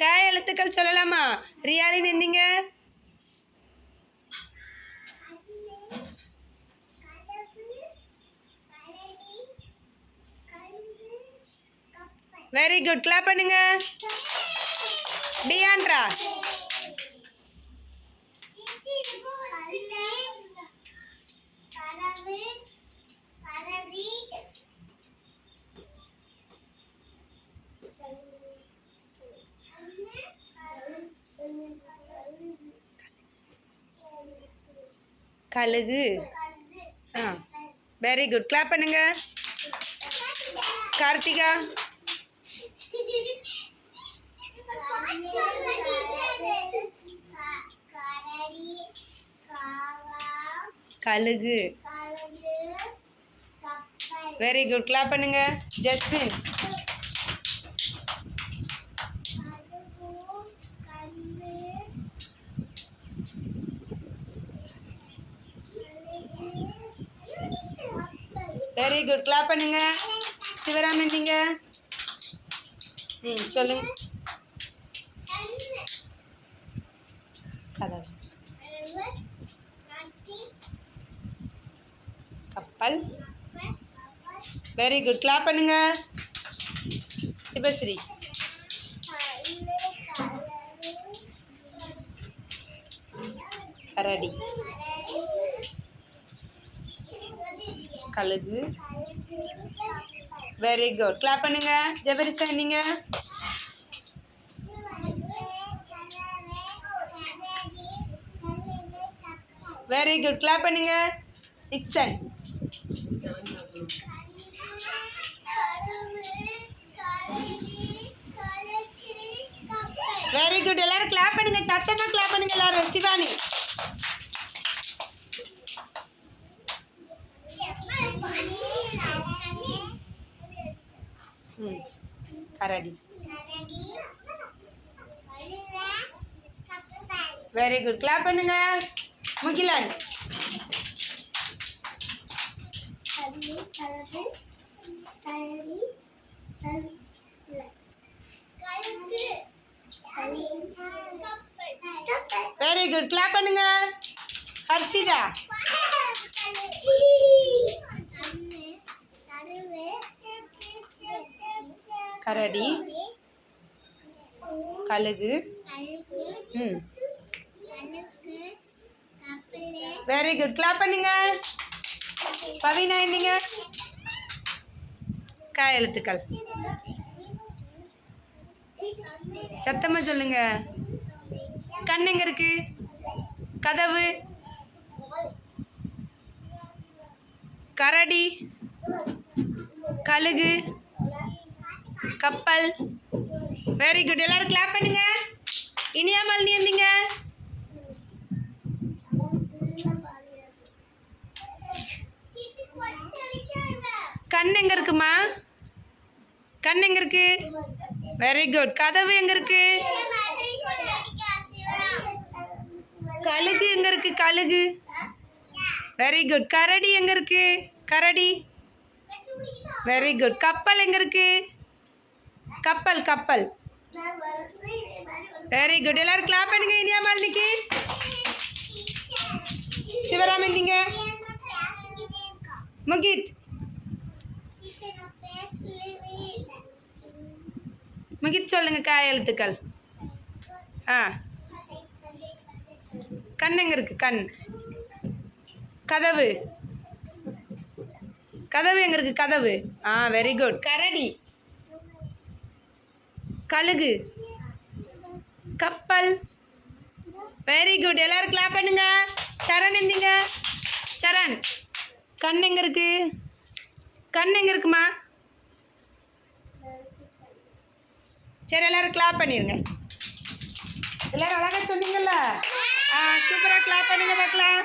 க எழுத்துக்கள் சொல்லலாமா? ரியாலின் எந்திங்க வெரி குட் கிளாப் பண்ணுங்க. டியான்ட்ரா கழுகு. ஆ வெரி குட் கிளாப் பண்ணுங்க. கார்த்திகா. கழுகு. வெரி குட் கிளாப் பண்ணுங்க. ஜஸ்மின். வெரி குட் கிளாப் பண்ணுங்க. சிவராமன் நீங்க ம் சொல்லுங்க. கதவு. கப்பல். வெரி குட் கிளாப் பண்ணுங்க. சிவஸ்ரீ கரடி. கழுகு. வெரி குட் கிளாப் பண்ணுங்க. ஜெபரிசா நீங்க? வெரி குட் கிளாப் பண்ணுங்க. இக்சன் வெரி குட் எல்லாரும் கிளாப் பண்ணுங்க. சத்தமா கிளாப் பண்ணுங்க எல்லாரும். சிவானி ம் கரடி வெரி குட் கிளாப் பண்ணுங்க. முகிலன். வெரி குட் கிளாப் பண்ணுங்க. ஹர்ஷிதா. கரடி கழுகு ம். வெரி குட் கிளாப் பண்ணுங்க. பவினா இருந்தீங்க கா எழுத்துக்கள். சத்தமாக சொல்லுங்க. கண் எங்க இருக்கு? கதவு. கரடி கழுகு. கப்பல். வெரி குட் எல்லாரும் கிளாப் பண்ணுங்க. இனியா மாலினி இருந்தீங்க கண் எங்க இருக்குமா? கண் எங்க இருக்கு? வெரி குட் கதவு எங்க இருக்கு? கழுகு எங்க இருக்கு? கழுகு. வெரி குட் கரடி எங்க இருக்கு? கரடி. வெரி குட் கப்பல் எங்க இருக்கு? கப்பல் கப்பல். வெரி குட் எல்லாரும் கிளாப் பண்ணுங்க இனியா மாலினிக்கு. சிவராமன் நீங்க முகித். முகித் சொல்லுங்க காய எழுத்துக்கள். ஆ. கண் இருக்கு? கண். கதவு. கதவு எங்க இருக்கு? கதவு. ஆ வெரி குட் கரடி. கழுகு. கப்பல். வெரி குட் எல்லோரும் கிளாப் பண்ணுங்க. சரண் எந்திங்க. சரண். கண் எங்கே இருக்கு? கண் எங்கே இருக்குமா? சரி எல்லோரும் கிளாப் பண்ணிடுங்க எல்லோரும் அழகாக சொன்னீங்கல்ல? ஆ சூப்பராக கிளாப் பண்ணுங்க பார்க்கலாம்.